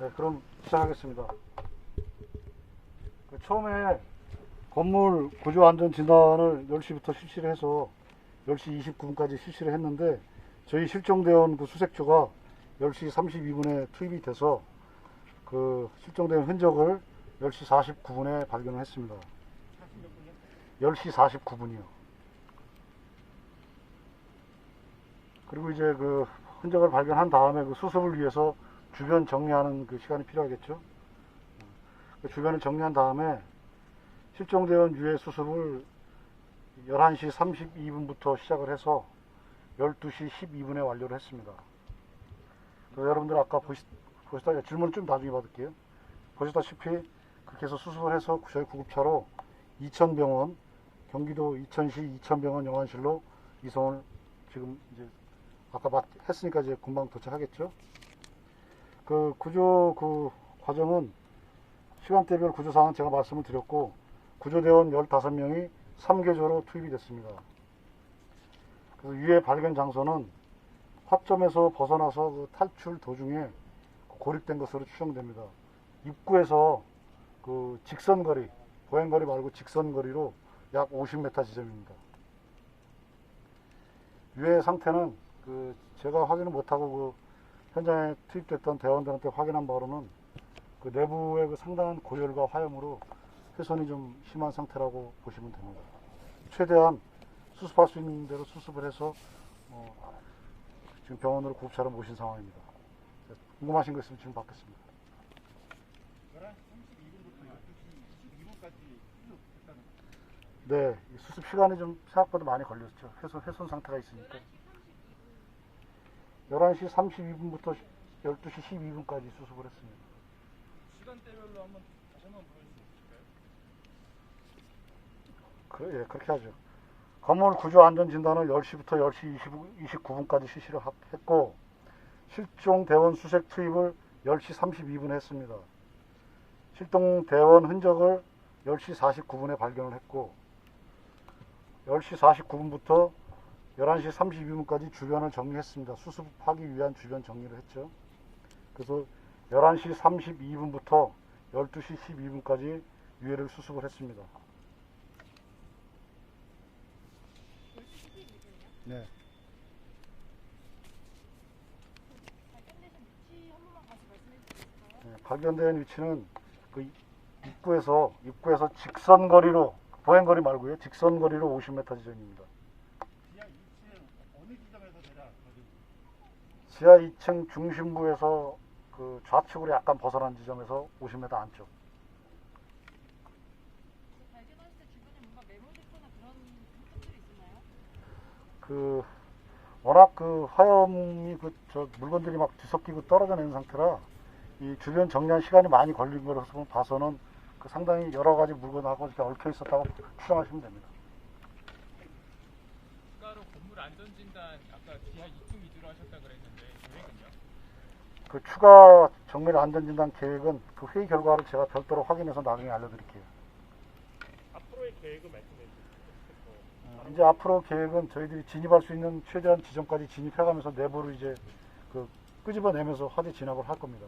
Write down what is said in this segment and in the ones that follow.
네, 그럼 시작하겠습니다. 그 처음에 건물 구조 안전 진단을 10시부터 실시를 해서 10시 29분까지 실시를 했는데 저희 실종대원 그 수색조가 10시 32분에 투입이 돼서 그 실종된 흔적을 10시 49분에 발견을 했습니다. 10시 49분이요. 그리고 이제 그 흔적을 발견한 다음에 그 수습을 위해서 주변 정리하는 그 시간이 필요하겠죠. 그 주변을 정리한 다음에 실종대원 유해 수습을 11시 32분부터 시작을 해서 12시 12분에 완료를 했습니다. 여러분들 아까 보시, 보시다 질문 좀 나중에 받을게요. 보시다시피 그렇게 해서 수습을 해서 저희 구급차로 이천병원, 경기도 이천시 이천병원 영안실로 이송을 지금 이제 아까 맞, 했으니까 이제 금방 도착하겠죠. 그 구조 그 과정은 시간대별 구조사항은 제가 말씀을 드렸고 구조대원 15명이 3개조로 투입이 됐습니다. 그래서 유해 발견 장소는 화점에서 벗어나서 그 탈출 도중에 고립된 것으로 추정됩니다. 입구에서 그 직선거리, 보행거리 말고 직선거리로 약 50m 지점입니다. 유해 상태는 그 제가 확인을 못하고 그 현장에 투입됐던 대원들한테 확인한 바로는 그 내부의 그 상당한 고열과 화염으로 훼손이 좀 심한 상태라고 보시면 됩니다. 최대한 수습할 수 있는 대로 수습을 해서 어, 지금 병원으로 구급차로 모신 상황입니다. 궁금하신 거 있으면 지금 받겠습니다. 11시 32분부터 12시 12분까지 수습했다는 네, 이 수습 시간이 좀 생각보다 많이 걸렸죠. 훼손, 훼손 상태가 있으니까. 11시 32분부터 12시 12분까지 수습을 했습니다. 시간대별로 한번 다시 한번 있을까요? 그, 예, 그렇게 하죠. 건물 구조 안전 진단을 10시부터 10시 29분까지 실시를 하- 했고, 실종 대원 수색 투입을 10시 32분에 했습니다. 실종 대원 흔적을 10시 49분에 발견을 했고, 10시 49분부터 11시 32분까지 주변을 정리했습니다. 수습하기 위한 주변 정리를 했죠. 그래서 11시 32분부터 12시 12분까지 유해를 수습을 했습니다. 네. 네, 발견된 위치는 그 입구에서 입구에서 직선 거리로 보행거리 말고요. 직선 거리로 50m 지점입니다. 지하 2층 어느 지점에서 대략 거기 지하 2층 중심부에서 그 좌측으로 약간 벗어난 지점에서 50m 안쪽. 그 워낙 그 화염이 그 저 물건들이 막 뒤섞이고 떨어져 내는 상태라 이 주변 정리한 시간이 많이 걸린 것으로 봐서는 그 상당히 여러 가지 물건하고 이렇게 얽혀 있었다고 추정하시면 됩니다. 추가로 건물 안전진단 아까 지하 2층 위주로 하셨다 그랬는데 계획은요? 그 추가 정밀 안전진단 계획은 그 회의 결과를 제가 별도로 확인해서 나중에 알려드릴게요. 앞으로의 계획을 말씀해 주세요. 어, 이제 앞으로 계획은 저희들이 진입할 수 있는 최대한 지점까지 진입해가면서 내부를 이제 그 끄집어내면서 화재 진압을 할 겁니다.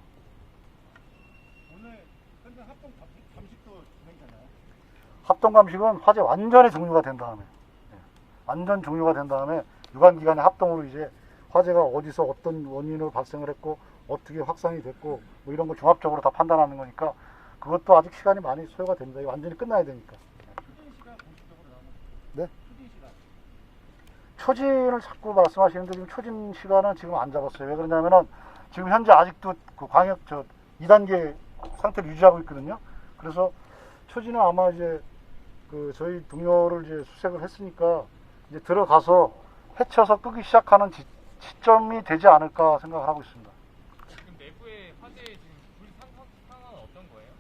오늘 현장 합동 감식, 감식도 진행되나요? 합동 감식은 화재 완전히 종료가 된 다음에 예, 완전 종료가 된 다음에 유관기관의 합동으로 이제 화재가 어디서 어떤 원인으로 발생을 했고 어떻게 확산이 됐고 뭐 이런 거 종합적으로 다 판단하는 거니까 그것도 아직 시간이 많이 소요가 됩니다. 완전히 끝나야 되니까. 네? 초진을 자꾸 말씀하시는데 지금 초진 시간은 지금 안 잡았어요. 왜 그러냐면은 지금 현재 아직도 그 광역 저 2단계 상태를 유지하고 있거든요. 그래서 초진은 아마 이제 그 저희 동료를 이제 수색을 했으니까 이제 들어가서 해쳐서 끄기 시작하는 지, 시점이 되지 않을까 생각을 하고 있습니다. 지금 내부의 화재 지금 불 상황, 상황은 어떤 거예요?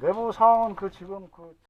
내부 상황은 그 지금 그